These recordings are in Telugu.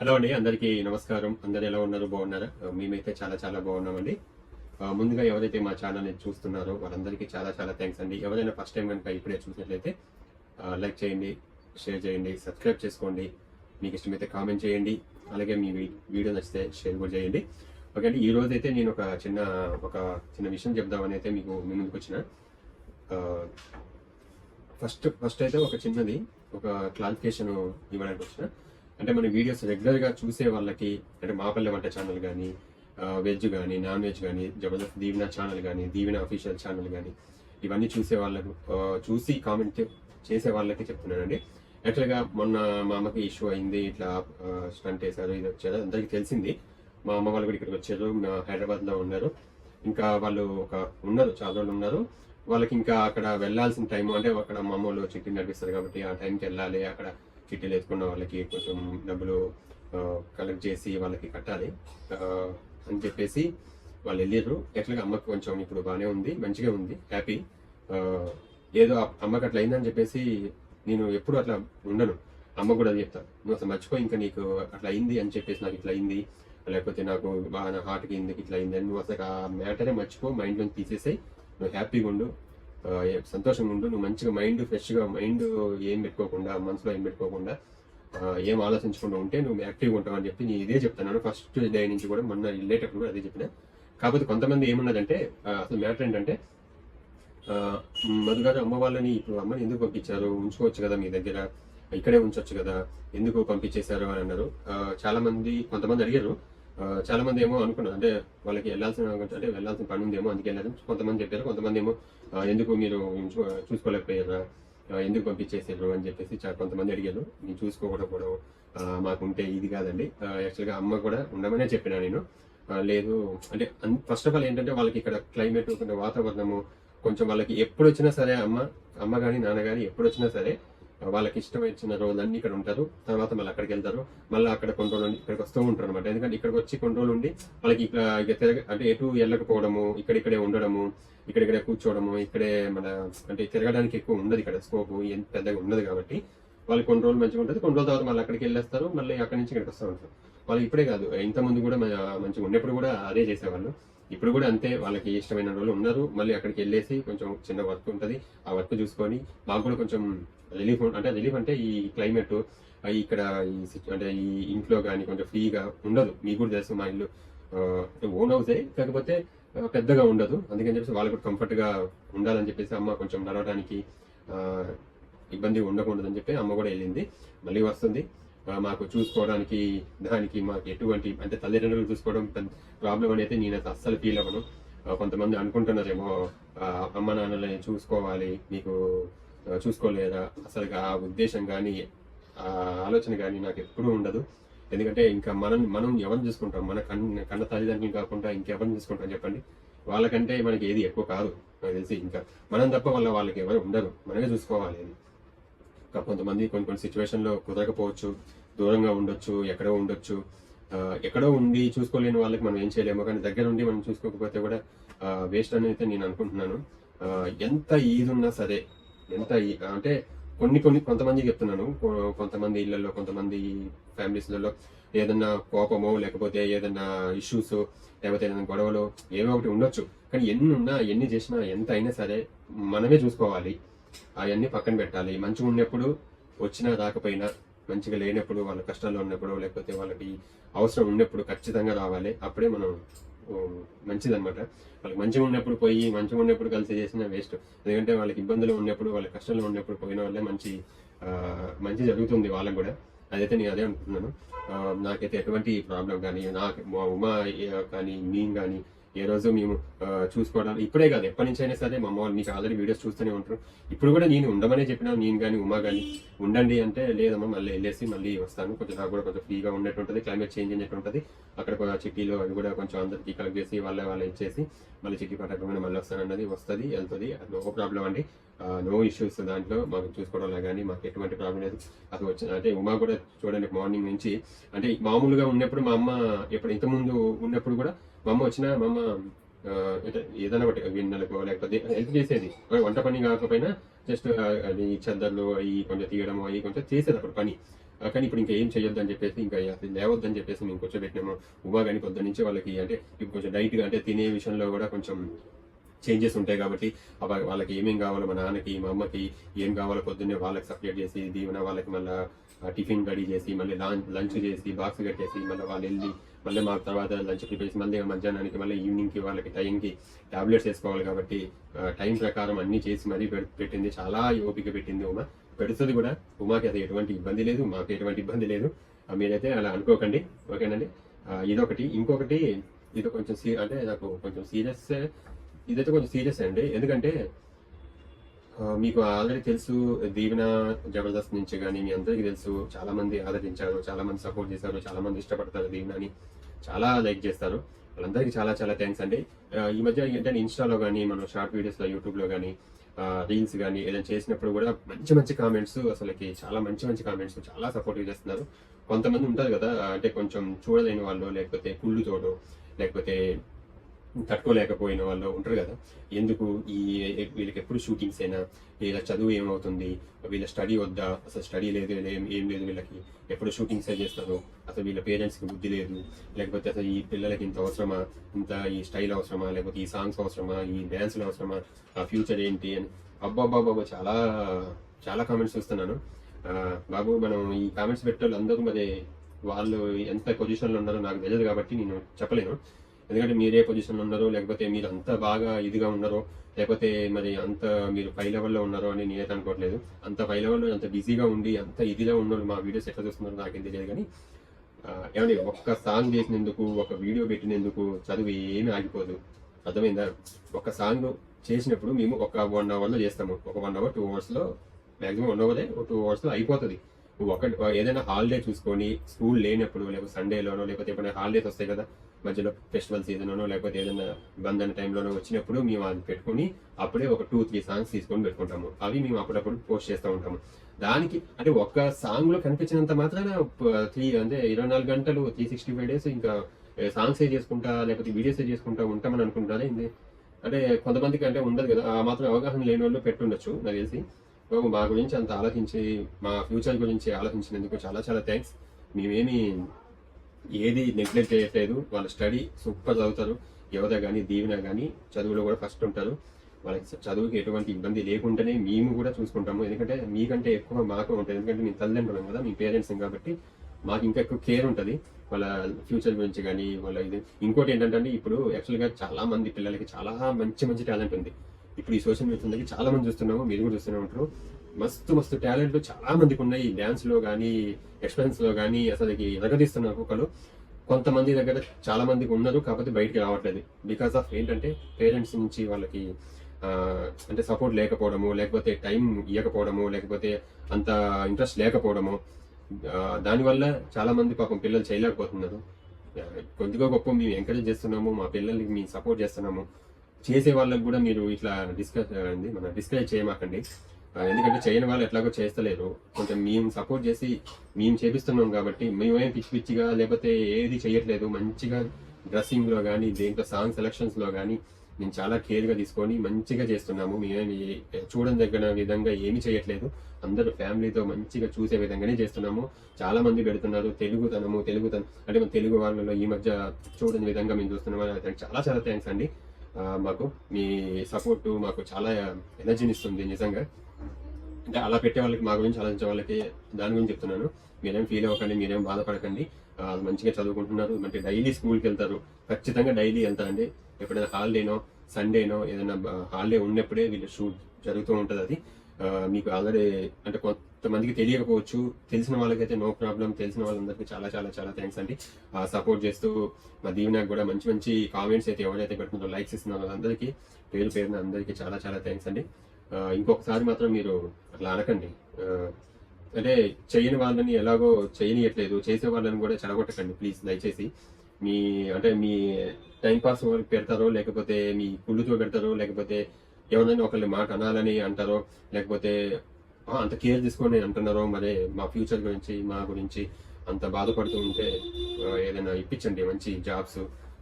హలో అండి అందరికీ నమస్కారం. అందరు ఎలా ఉన్నారు? బాగున్నారా? మేమైతే చాలా చాలా బాగున్నామండి. ముందుగా ఎవరైతే మా ఛానల్ని చూస్తున్నారో వాళ్ళందరికీ చాలా చాలా థ్యాంక్స్ అండి. ఎవరైనా ఫస్ట్ టైం కనుక ఇప్పుడే చూసినట్లయితే లైక్ చేయండి షేర్ చేయండి సబ్స్క్రైబ్ చేసుకోండి. మీకు ఇష్టమైతే కామెంట్ చేయండి. అలాగే మీ వీడియో నచ్చితే షేర్ కూడా చేయండి. ఓకే అండి ఈ రోజు అయితే నేను ఒక చిన్న ఒక చిన్న విషయం చెప్దామని అయితే మీకు మీ ముందుకు వచ్చిన. ఫస్ట్ ఫస్ట్ అయితే ఒక చిన్నది ఒక క్లారిఫికేషన్ ఇవ్వడానికి వచ్చిన. అంటే మన వీడియోస్ రెగ్యులర్గా చూసే వాళ్ళకి అంటే మాపల్లె వంట ఛానల్ కానీ వెజ్ కానీ నాన్ వెజ్ కానీ జబర్దస్త్ దీవెన ఛానల్ కానీ దీవెన అఫీషియల్ ఛానల్ కానీ ఇవన్నీ చూసే వాళ్ళకు చూసి కామెంట్ చేసే వాళ్ళకి చెప్తున్నానండి. యాక్చువల్గా మొన్న మా అమ్మకి ఇష్యూ అయింది ఇట్లా స్టంట్ వేశారు ఇది వచ్చారు అందరికీ తెలిసింది. మా అమ్మ వాళ్ళు కూడా ఇక్కడికి వచ్చారు హైదరాబాద్లో ఉన్నారు. ఇంకా వాళ్ళు ఒక ఉన్నారు చాలా రోజులు ఉన్నారు. వాళ్ళకి ఇంకా అక్కడ వెళ్ళాల్సిన టైం అంటే అక్కడ మా అమ్మ వాళ్ళు చిట్టి నడిపిస్తారు కాబట్టి ఆ టైంకి వెళ్ళాలి అక్కడ చిట్టీలు ఎత్తుకున్న వాళ్ళకి కొంచెం డబ్బులు కలెక్ట్ చేసి వాళ్ళకి కట్టాలి. అని చెప్పేసి వాళ్ళు వెళ్ళారు ఎట్లాగా అమ్మకి కొంచెం ఇప్పుడు బాగానే ఉంది మంచిగా ఉంది హ్యాపీ ఏదో అమ్మకి అట్లా అయిందని చెప్పేసి నేను ఎప్పుడు అట్లా ఉండను. అమ్మ కూడా అది చెప్తాను నువ్వు అసలు మర్చిపో ఇంకా నీకు అట్లా అయింది అని చెప్పేసి నాకు ఇట్లా అయింది. లేకపోతే నాకు బాగా నా హార్ట్కి ఎందుకు ఇట్లా అయింది అని నువ్వు అసలు ఆ మ్యాటరే మర్చిపో మైండ్ నుంచి తీసేసాయి. నువ్వు హ్యాపీగా ఉండు. సంతోషంగా ఉండు నువ్వు మంచిగా మైండ్ ఫ్రెష్గా మైండ్ ఏం పెట్టుకోకుండా మనసులో ఏం పెట్టుకోకుండా ఏం ఆలోచించకుండా ఉంటే నువ్వు యాక్టివ్గా ఉంటావు అని చెప్పి నేను ఇదే చెప్తాను ఫస్ట్ డే నుంచి కూడా మొన్న వెళ్ళేటప్పుడు కూడా అదే చెప్పిన. కాకపోతే కొంతమంది ఏమున్నదంటే అసలు మ్యాటర్ ఏంటంటే మధుగారు అమ్మ వాళ్ళని ఇప్పుడు అమ్మని ఎందుకు పంపించారు? ఉంచుకోవచ్చు కదా మీ దగ్గర? ఇక్కడే ఉంచవచ్చు కదా? ఎందుకు పంపించేశారు అని అన్నారు. చాలా మంది కొంతమంది అడిగారు. ఆ, చాలా మంది ఏమో అనుకున్నారు. అంటే వాళ్ళకి వెళ్ళాల్సిన అంటే వెళ్ళాల్సిన పని ఉందేమో అందుకే వెళ్ళారు. కొంతమంది చెప్పారు. కొంతమంది ఏమో ఎందుకు మీరు చూసుకోలేకపోయారా? ఎందుకు పంపించేసారు అని చెప్పేసి కొంతమంది అడిగారు. నేను చూసుకోకపోవడం ఆ, మాకు ఉంటే ఇది కాదండి. యాక్చువల్గా అమ్మ కూడా ఉండమనే చెప్పినా నేను. లేదు అంటే ఫస్ట్ ఆఫ్ ఆల్ ఏంటంటే వాళ్ళకి ఇక్కడ క్లైమేట్ వాతావరణము కొంచెం వాళ్ళకి ఎప్పుడు వచ్చినా సరే అమ్మ అమ్మ కానీ నాన్న కానీ ఎప్పుడు వచ్చినా సరే వాళ్ళకి ఇష్టం రోజులు రోజులన్నీ ఇక్కడ ఉంటారు. తర్వాత మళ్ళీ అక్కడికి వెళ్తారు. మళ్ళీ అక్కడ కొన్ని రోజులు ఇక్కడికి వస్తూ ఉంటారు అనమాట ఎందుకంటే ఇక్కడికి వచ్చి కొన్ని రోజులు ఉండి వాళ్ళకి ఇక్కడ తిరగ అంటే ఎటు వెళ్ళకపోవడము ఇక్కడిక్కడే ఉండడము ఇక్కడిక్కడే కూర్చోవడము ఇక్కడే మన అంటే తిరగడానికి ఎక్కువ ఉండదు ఇక్కడ. స్కోప్ ఎంత పెద్దగా ఉండదు కాబట్టి వాళ్ళు కొన్ని రోజులు మంచిగా ఉంటుంది. కొన్ని రోజుల తర్వాత మళ్ళీ అక్కడికి వెళ్ళేస్తారు. మళ్ళీ అక్కడి నుంచి ఇక్కడికి వస్తూ ఉంటారు. వాళ్ళు ఇప్పుడే కాదు. ఇంత ముందు కూడా మంచిగా ఉన్నప్పుడు కూడా అదే చేసేవాళ్ళు. ఇప్పుడు కూడా అంతే వాళ్ళకి ఇష్టమైన వాళ్ళు ఉన్నారు. మళ్ళీ అక్కడికి వెళ్ళేసి కొంచెం చిన్న వర్క్ ఉంటుంది. ఆ వర్క్ చూసుకొని మాకు కూడా కొంచెం రిలీఫ్ అంటే రిలీఫ్ అంటే ఈ క్లైమేట్ ఇక్కడ ఈ అంటే ఈ ఇంట్లో కానీ కొంచెం ఫ్రీగా ఉండదు. మీకు కూడా తెలుసు మా ఇల్లు. ఓన్ హౌసే కాకపోతే పెద్దగా ఉండదు. అందుకని చెప్పేసి వాళ్ళకి కూడా కంఫర్ట్గా ఉండాలని చెప్పేసి అమ్మ కొంచెం నడవడానికి ఇబ్బంది ఉండకూడదని చెప్పి అమ్మ కూడా వెళ్ళింది. మళ్ళీ వస్తుంది. మాకు చూసుకోవడానికి దానికి మాకు ఎటువంటి అంటే తల్లిదండ్రులు చూసుకోవడం ప్రాబ్లం అనేది నేను అస్సలు ఫీల్ అవ్వను. కొంతమంది అనుకుంటున్నారేమో అమ్మ నాన్నలని చూసుకోవాలి మీకు చూసుకోలేదా? అసలు ఆ ఉద్దేశం కానీ ఆ ఆలోచన కానీ నాకు ఎప్పుడూ ఉండదు. ఎందుకంటే ఇంకా మనం మనం ఎవరిని చూసుకుంటాం? మన కన్న కన్న తల్లిదండ్రులు కాకుండా ఇంకెవరిని చూసుకుంటాం చెప్పండి? వాళ్ళకంటే మనకి ఏది ఎక్కువ కాదు నాకు తెలిసి ఇంకా. మనం తప్ప వాళ్ళ వాళ్ళకి ఎవరు ఉండరు. మనమే చూసుకోవాలి అది. కొంతమంది కొన్ని కొన్ని సిచ్యువేషన్లో కుదరకపోవచ్చు. దూరంగా ఉండొచ్చు ఎక్కడో ఉండొచ్చు. ఎక్కడో ఉండి చూసుకోలేని వాళ్ళకి మనం ఏం చేయలేము కానీ దగ్గర ఉండి మనం చూసుకోకపోతే కూడా వేస్ట్ అని అయితే నేను అనుకుంటున్నాను. ఎంత ఈజీ ఉన్నా సరే ఎంత ఈ- అంటే కొన్ని కొన్ని కొంతమంది చెప్తున్నాను. కొంతమంది ఇళ్ళలో కొంతమంది ఫ్యామిలీస్లలో ఏదన్నా కోపమో లేకపోతే ఏదన్నా ఇష్యూస్ లేకపోతే ఏదైనా గొడవలు ఏవో ఒకటి ఉండొచ్చు. కానీ ఎన్ని ఉన్నా ఎన్ని చేసినా ఎంత అయినా సరే మనమే చూసుకోవాలి. అవన్నీ పక్కన పెట్టాలి. మంచిగా ఉన్నప్పుడు వచ్చినా రాకపోయినా మంచిగా లేనప్పుడు వాళ్ళ కష్టాల్లో ఉన్నప్పుడు లేకపోతే వాళ్ళకి అవసరం ఉన్నప్పుడు ఖచ్చితంగా రావాలి. అప్పుడే మనం మంచిదనమాట వాళ్ళకి మంచిగా ఉన్నప్పుడు పోయి మంచిగా ఉన్నప్పుడు కలిసి చేసిన వేస్ట్. ఎందుకంటే వాళ్ళకి ఇబ్బందులు ఉన్నప్పుడు వాళ్ళ కష్టాలు ఉన్నప్పుడు పోయిన వాళ్ళే మంచి మంచి జరుగుతుంది వాళ్ళకి కూడా. అదైతే నేను అదే అనుకుంటున్నాను. నాకైతే ఎటువంటి ప్రాబ్లం కానీ నాకు మా ఉమా కానీ నేను కానీ ఏ రోజు మేము చూసుకోవడానికి చూసుకోవడం ఇప్పుడే కాదు ఎప్పటి నుంచి అయినా సరే మా అమ్మ వాళ్ళు మీకు ఆల్రెడీ వీడియోస్ చూస్తూనే ఉంటారు. ఇప్పుడు కూడా నేను ఉండమనే చెప్పినా నేను కానీ ఉమా కానీ ఉండండి అంటే లేదమ్మా మళ్ళీ వెళ్ళేసి మళ్ళీ వస్తాను. కొంచెం నాకు కూడా కొంచెం ఫ్రీగా ఉన్నట్టు ఉంటుంది క్లైమేట్ చేంజ్ అయినట్టు ఉంటుంది అక్కడ కూడా చిట్టీలు అవి కూడా కొంచెం అందరికీ కలెక్ట్ చేసి వాళ్ళ వాళ్ళ ఇచ్చేసి మళ్ళీ చిట్టి పట్టకుండా మళ్ళీ వస్తాను అన్నది వస్తుంది వెళ్తుంది. నో ప్రాబ్లం అండి. నో ఇష్యూస్ దాంట్లో మాకు చూసుకోవడంలో కానీ మాకు ఎటువంటి ప్రాబ్లం లేదు. అది వచ్చిన అంటే ఉమా కూడా చూడండి మార్నింగ్ నుంచి అంటే మామూలుగా ఉన్నప్పుడు మా అమ్మ ఎప్పుడు ఇంతకుముందు ఉన్నప్పుడు కూడా మా అమ్మ వచ్చిన మా అమ్మ ఏదైనా ఒకటి గిన్నెలకో లేకపోతే హెల్ప్ చేసేది. వంట పని కాకపోయినా జస్ట్ అది చెద్దర్లు అవి కొంచెం తీయడం అవి కొంచెం చేసేది అప్పుడు పని. కానీ ఇప్పుడు ఇంకా ఏం చేయొద్దు అని చెప్పేసి ఇంకా లేవద్దని చెప్పేసి మేము కూర్చోబెట్టినాము. ఉమా కానీ పొద్దు నుంచి వాళ్ళకి అంటే ఇప్పుడు కొంచెం డైట్గా అంటే తినే విషయంలో కూడా కొంచెం చేంజెస్ ఉంటాయి కాబట్టి వాళ్ళకి ఏమేం కావాలో మా నాన్నకి మా అమ్మకి ఏం కావాలో పొద్దున్నే వాళ్ళకి సపరేట్ చేసి దీవెన వాళ్ళకి మళ్ళీ టిఫిన్ రెడీ చేసి మళ్ళీ లంచ్ చేసి బాక్స్ కట్టేసి మళ్ళీ వాళ్ళు వెళ్ళి మళ్ళీ మా తర్వాత లంచ్ ప్రిపేర్ మళ్ళీ మధ్యాహ్నానికి మళ్ళీ ఈవినింగ్కి వాళ్ళకి టైంకి టాబ్లెట్స్ వేసుకోవాలి కాబట్టి టైం ప్రకారం అన్ని చేసి మరీ పెట్టింది. చాలా ఓపిక పెట్టింది ఉమా. పెడుతుంది కూడా. ఉమాకి అది ఎటువంటి ఇబ్బంది లేదు. మాకు ఎటువంటి ఇబ్బంది లేదు. మీరైతే అలా అనుకోకండి. ఓకేనండి? ఇదొకటి. ఇంకొకటి ఇది కొంచెం సీ అంటే నాకు కొంచెం సీరియస్ ఇదైతే కొంచెం సీరియస్ అండి. ఎందుకంటే మీకు ఆల్రెడీ తెలుసు దీవెన జబర్దస్త్ నుంచి కానీ మీ అందరికీ తెలుసు. చాలామంది ఆదరించారు చాలా మంది సపోర్ట్ చేశారు చాలామంది ఇష్టపడతారు దీవెనని. చాలా లైక్ చేస్తారు. వాళ్ళందరికీ చాలా చాలా థ్యాంక్స్ అండి. ఈ మధ్య ఏంటంటే ఇన్స్టాలో కానీ మనం షార్ట్ వీడియోస్లో యూట్యూబ్లో కానీ రీల్స్ కానీ ఏదైనా చేసినప్పుడు కూడా మంచి మంచి కామెంట్స్ అసలుకి చాలా మంచి మంచి కామెంట్స్ చాలా సపోర్టివ్ చేస్తున్నారు. కొంతమంది ఉంటారు కదా అంటే కొంచెం చూడలేని వాళ్ళు లేకపోతే కుళ్ళు తోడు లేకపోతే తట్టుకోలేకపోయిన వాళ్ళు ఉంటారు కదా. ఎందుకు ఈ వీళ్ళకి ఎప్పుడు షూటింగ్స్ అయినా వీళ్ళ చదువు ఏమవుతుంది వీళ్ళ స్టడీ వద్దా అసలు స్టడీ లేదు ఏం ఏం లేదు వీళ్ళకి. ఎప్పుడు షూటింగ్స్ చేస్తారు అసలు వీళ్ళ పేరెంట్స్కి బుద్ధి లేదు. లేకపోతే అసలు ఈ పిల్లలకి ఇంత అవసరమా ఇంత ఈ స్టైల్ అవసరమా లేకపోతే ఈ సాంగ్స్ అవసరమా ఈ డ్యాన్స్లు అవసరమా ఆ ఫ్యూచర్ ఏంటి అని. అబ్బాబ్బాబ్బా చాలా చాలా కామెంట్స్ చూస్తున్నాను. బాబు మనం ఈ కామెంట్స్ పెట్టే వాళ్ళు అందరూ మరి వాళ్ళు ఎంత పొజిషన్లో ఉన్నారో నాకు తెలియదు కాబట్టి నేను చెప్పలేను. ఎందుకంటే మీరే పొజిషన్ ఉన్నారో లేకపోతే మీరు అంత బాగా ఇదిగా ఉన్నారో లేకపోతే మరి అంత మీరు పై లెవెల్లో ఉన్నారో అని నేనైతే అనుకోవట్లేదు. అంత పై లెవెల్లో అంత బిజీగా ఉండి అంత ఇదిగా ఉన్నారు మా వీడియోస్ ఎట్లా చూస్తున్నారో నాకేం తెలియదు కానీ ఏమండి ఒక్క సాంగ్ చేసినందుకు ఒక వీడియో పెట్టినందుకు చదువు ఏమీ ఆగిపోదు. అర్థమైందా? ఒక సాంగ్ చేసినప్పుడు మేము ఒక వన్ అవర్లో చేస్తాము. ఒక వన్ అవర్ టూ అవర్స్లో మాక్సిమం వన్ అవరే టూ అవర్స్లో అయిపోతుంది. ఒక ఏదైనా హాలిడే చూసుకొని స్కూల్ లేనప్పుడు లేకపోతే సండేలోనో లేకపోతే ఎప్పుడైనా హాలిడేస్ వస్తాయి కదా మధ్యలో ఫెస్టివల్ సీజన్లోనో లేకపోతే ఏదైనా బంద్ అనే టైంలోనో వచ్చినప్పుడు మేము అది పెట్టుకొని అప్పుడే ఒక టూ త్రీ సాంగ్స్ తీసుకొని పెట్టుకుంటాము. అవి మేము అప్పుడప్పుడు పోస్ట్ చేస్తూ ఉంటాము. దానికి అంటే ఒక్క సాంగ్లో కనిపించినంత మాత్రాన త్రీ అంటే ఇరవై నాలుగు గంటలు త్రీ సిక్స్టీ ఫైవ్ డేస్ ఇంకా సాంగ్స్ ఏ చేసుకుంటా లేకపోతే వీడియోస్ ఏ చేసుకుంటా ఉంటామని అనుకుంటారా ఏంది? అంటే కొంతమందికి అంటే ఉండదు కదా ఆ మాత్రం అవగాహన లేని వాళ్ళు పెట్టుండొచ్చు నాకు తెలిసి. మా గురించి అంత ఆలోచించి మా ఫ్యూచర్ గురించి ఆలోచించినందుకు చాలా చాలా థ్యాంక్స్. మేమేమి ఏది నెగ్లెక్ట్ చేయట్లేదు. వాళ్ళ స్టడీ సూపర్ చదువుతారు. యువత కానీ దీవెన కానీ చదువులో కూడా ఫస్ట్ ఉంటారు. వాళ్ళకి చదువుకి ఎటువంటి ఇబ్బంది లేకుండానే మేము కూడా చూసుకుంటాము. ఎందుకంటే మీకంటే ఎక్కువ మాకు ఉంటుంది. ఎందుకంటే మీ తల్లిదండ్రులం కదా మీ పేరెంట్స్ కాబట్టి మాకు ఇంకా ఎక్కువ కేర్ ఉంటుంది. వాళ్ళ ఫ్యూచర్ గురించి కానీ వాళ్ళ ఇది. ఇంకోటి ఏంటంటే ఇప్పుడు యాక్చువల్గా చాలా మంది పిల్లలకి చాలా మంచి మంచి టాలెంట్ ఉంది. ఇప్పుడు ఈ సోషల్ మీడియా చాలా మంది చూస్తున్నాము మీరు కూడా చూస్తూనే ఉంటారు. మస్తు మస్తు టాలెంట్లు చాలా మందికి ఉన్నాయి. డ్యాన్స్లో కానీ ఎక్స్ప్రెన్స్లో కానీ అసలుకి ఎగదీస్తున్నారు ఒకళ్ళు కొంతమంది దగ్గర చాలా మందికి ఉన్నారు కాకపోతే బయటికి రావట్లేదు. బికాస్ ఆఫ్ ఏంటంటే పేరెంట్స్ నుంచి వాళ్ళకి అంటే సపోర్ట్ లేకపోవడము లేకపోతే టైం ఇవ్వకపోవడము లేకపోతే అంత ఇంట్రెస్ట్ లేకపోవడము దానివల్ల చాలా మంది పాపం పిల్లలు చేయలేకపోతున్నారు. కొద్దిగా గొప్ప మేము ఎంకరేజ్ చేస్తున్నాము మా పిల్లలకి మేము సపోర్ట్ చేస్తున్నాము. చేసే వాళ్ళకి కూడా మీరు ఇట్లా డిస్కస్ అండి మన డిస్కరేజ్ చేయమాకండి. ఎందుకంటే చేయని వాళ్ళు ఎట్లాగో చేస్తలేరు. కొంచెం మేము సపోర్ట్ చేసి మేము చేపిస్తున్నాం కాబట్టి మేమేం పిచ్చి పిచ్చిగా లేకపోతే ఏది చేయట్లేదు. మంచిగా డ్రెస్సింగ్లో కానీ దేంట్లో సాంగ్ సెలక్షన్స్లో కానీ మేము చాలా కేర్గా తీసుకొని మంచిగా చేస్తున్నాము. మేమేమి చూడని దగ్గర విధంగా ఏమీ చేయట్లేదు. అందరూ ఫ్యామిలీతో మంచిగా చూసే విధంగానే చేస్తున్నాము. చాలా మంది పెడుతున్నారు. తెలుగుతనము తెలుగుతనం అంటే మన తెలుగు వాళ్ళలో ఈ మధ్య చూడని విధంగా మేము చూస్తున్నాము. చాలా చాలా థ్యాంక్స్ అండి. మాకు మీ సపోర్టు మాకు చాలా ఎనర్జీని ఇస్తుంది నిజంగా. అంటే అలా పెట్టే వాళ్ళకి మా గురించి ఆలోచించే వాళ్ళకి దాని గురించి చెప్తున్నాను. మీరేం ఫీల్ అవ్వకండి మీరేం బాధపడకండి. మంచిగా చదువుకుంటున్నారు. అంటే డైలీ స్కూల్కి వెళ్తారు. ఖచ్చితంగా డైలీ వెళ్తారండి. ఎప్పుడైనా హాలిడేనో సండేనో ఏదైనా హాలిడే ఉన్నప్పుడే వీళ్ళు షూట్ జరుగుతూ ఉంటుంది అది. మీకు ఆల్రెడీ అంటే కొంతమందికి తెలియకపోవచ్చు. తెలిసిన వాళ్ళకైతే నో ప్రాబ్లం తెలిసిన వాళ్ళందరికీ చాలా చాలా చాలా థ్యాంక్స్ అండి. సపోర్ట్ చేస్తూ మా దీవెనకు కూడా మంచి మంచి కామెంట్స్ అయితే ఎవరైతే పెట్టుకుంటారో లైక్స్ ఇస్తున్నారో వాళ్ళందరికీ పేరు పేరున అందరికీ చాలా చాలా థ్యాంక్స్ అండి. ఇంకొకసారి మాత్రం మీరు అట్లా అనకండి. అంటే చేయని వాళ్ళని ఎలాగో చేయనియట్లేదు. చేసే వాళ్ళని కూడా చెడగొట్టకండి ప్లీజ్ దయచేసి. మీ అంటే మీ టైం పాస్ పెడతారో లేకపోతే మీ కుళ్ళుతో పెడతారో లేకపోతే ఎవరైనా ఒకళ్ళు మాట అనాలని అంటారో లేకపోతే అంత కేర్ తీసుకొని అంటున్నారో మరి మా ఫ్యూచర్ గురించి మా గురించి అంత బాధపడుతూ ఉంటే ఏదైనా ఇప్పించండి. మంచి జాబ్స్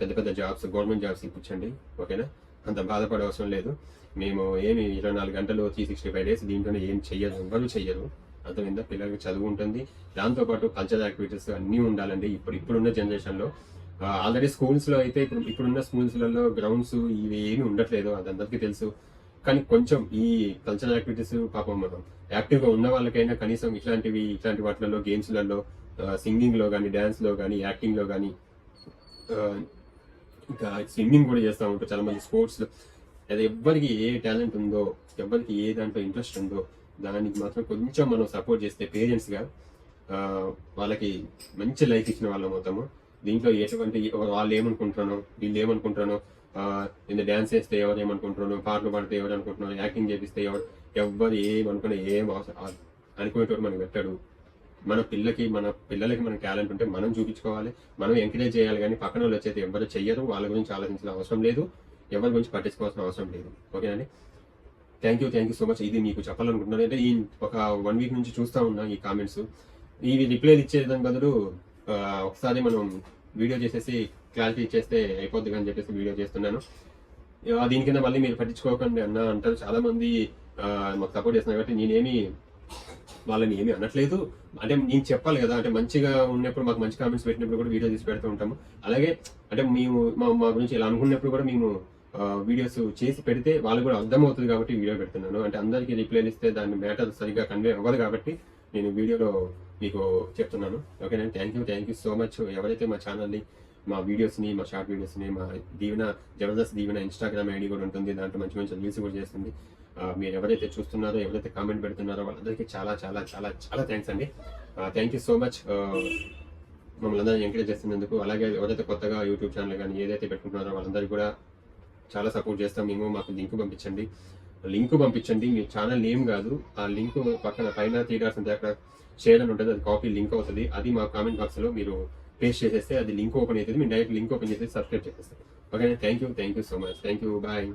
పెద్ద పెద్ద జాబ్స్ గవర్నమెంట్ జాబ్స్ ఇప్పించండి. ఓకేనా? అంత బాధపడే అవసరం లేదు. మేము ఏమి ఇరవై నాలుగు గంటలు త్రీ సిక్స్టీ ఫైవ్ డేస్ దీంట్లోనే ఏం చెయ్యరు ఎవరు చెయ్యరు. అర్థమైందా? పిల్లలకి చదువు ఉంటుంది. దాంతోపాటు కల్చరల్ యాక్టివిటీస్ అన్నీ ఉండాలండి. ఇప్పుడు ఇప్పుడున్న జనరేషన్లో ఆల్రెడీ స్కూల్స్లో అయితే ఇప్పుడు ఇప్పుడున్న స్కూల్స్లలో గ్రౌండ్స్ ఇవి ఏమీ ఉండట్లేదు. అది అందరికీ తెలుసు. కానీ కొంచెం ఈ కల్చరల్ యాక్టివిటీస్ పాపం మనం యాక్టివ్గా ఉన్న వాళ్ళకైనా కనీసం ఇట్లాంటివి ఇట్లాంటి వాటిలలో గేమ్స్లలో సింగింగ్లో కానీ డ్యాన్స్లో కానీ యాక్టింగ్లో కానీ ఇంకా స్విమ్మింగ్ కూడా చేస్తూ ఉంటారు చాలా మంది స్పోర్ట్స్. అదే ఎవరికి ఏ టాలెంట్ ఉందో ఎవరికి ఏ దాంట్లో ఇంట్రెస్ట్ ఉందో దానికి మాత్రం కొంచెం మనం సపోర్ట్ చేస్తే పేరెంట్స్గా వాళ్ళకి మంచి లైఫ్ ఇచ్చిన వాళ్ళం అవుతాము. దీంట్లో ఎటువంటి వాళ్ళు ఏమనుకుంటున్నానో వీళ్ళు ఏమనుకుంటున్నానో నేను డ్యాన్స్ చేస్తే ఎవరు ఏమనుకుంటున్నాను పాటలు పాడితే ఎవరు అనుకుంటున్నాను యాక్టింగ్ చేపిస్తే ఎవరు ఎవ్వరు ఏమనుకున్నా ఏం అవసరం అనుకునేటోడు మనకు పెట్టాడు. మన పిల్లకి మన పిల్లలకి మన టాలెంట్ ఉంటే మనం చూపించుకోవాలి. మనం ఎంకరేజ్ చేయాలి కానీ పక్కన వాళ్ళు వచ్చేది ఎవరు చెయ్యరు. వాళ్ళ గురించి ఆలోచించిన అవసరం లేదు. ఎవరి గురించి పట్టించుకోవాల్సిన అవసరం లేదు. ఓకేనండి thank you thank you so much ఇది మీకు చెప్పాలనుకుంటున్నాను. అంటే ఈ ఒక వన్ వీక్ నుంచి చూస్తూ ఉన్నా ఈ కామెంట్స్ ఇవి రిప్లై ఇచ్చేదాని బదులు ఒకసారి మనం వీడియో చేసేసి క్లారిటీ ఇచ్చేస్తే అయిపోద్ది అని చెప్పేసి వీడియో చేస్తున్నాను. దీని కింద మళ్ళీ మీరు పట్టించుకోకండి అన్న అంటారు. చాలా మంది మాకు సపోర్ట్ చేస్తున్నారు కాబట్టి నేనేమి వాళ్ళని ఏమీ అనట్లేదు. అంటే నేను చెప్పాలి కదా అంటే మంచిగా ఉన్నప్పుడు మాకు మంచి కామెంట్స్ పెట్టినప్పుడు కూడా వీడియో తీసి పెడుతూ ఉంటాము. అలాగే అంటే మేము మా మా గురించి ఇలా అనుకున్నప్పుడు కూడా మేము వీడియోస్ చేసి పెడితే వాళ్ళు కూడా అర్థమవుతుంది కాబట్టి వీడియో పెడుతున్నాను. అంటే అందరికీ రిప్లైలు ఇస్తే దాని మ్యాటర్ సరిగ్గా కన్వే అవ్వదు కాబట్టి నేను వీడియోలో మీకు చెప్తున్నాను. ఓకేనండి thank you thank you so much ఎవరైతే మా ఛానల్ని మా వీడియోస్ని మా షార్ట్ వీడియోస్ని మా దీవెన జబర్దస్త్ దీవెన ఇన్స్టాగ్రామ్ ఐడి కూడా ఉంటుంది. దాంట్లో మంచి మంచి రీల్స్ కూడా చేస్తుంది. మీరు ఎవరైతే చూస్తున్నారో ఎవరైతే కామెంట్ పెడుతున్నారో వాళ్ళందరికీ చాలా చాలా చాలా చాలా థ్యాంక్స్ అండి. థ్యాంక్ యూ సో మచ్ మమ్మల్ని అందరూ ఎంకరేజ్ చేస్తున్నందుకు అలాగే ఎవరైతే కొత్తగా యూట్యూబ్ ఛానల్ కానీ ఏదైతే పెట్టుకుంటున్నారో వాళ్ళందరికీ కూడా చాలా సపోర్ట్ చేస్తాం. మేము మాకు లింక్ పంపించండి. లింక్ పంపించండి. మీ ఛానల్ నేమ్ కాదు. ఆ లింక్ పక్కన పైన త్రీ డాట్స్ అక్కడ షేర్ అని ఉంటుంది. అది కాపీ లింక్ అవుతుంది. అది మా కామెంట్ బాక్స్లో మీరు పేస్ట్ చేసేస్తే అది లింక్ ఓపెన్ అవుతుంది. మీరు డైరెక్ట్ లింక్ ఓపెన్ చేసి సబ్స్క్రైబ్ చేసేస్తారు okay thank you thank you so much thank you bye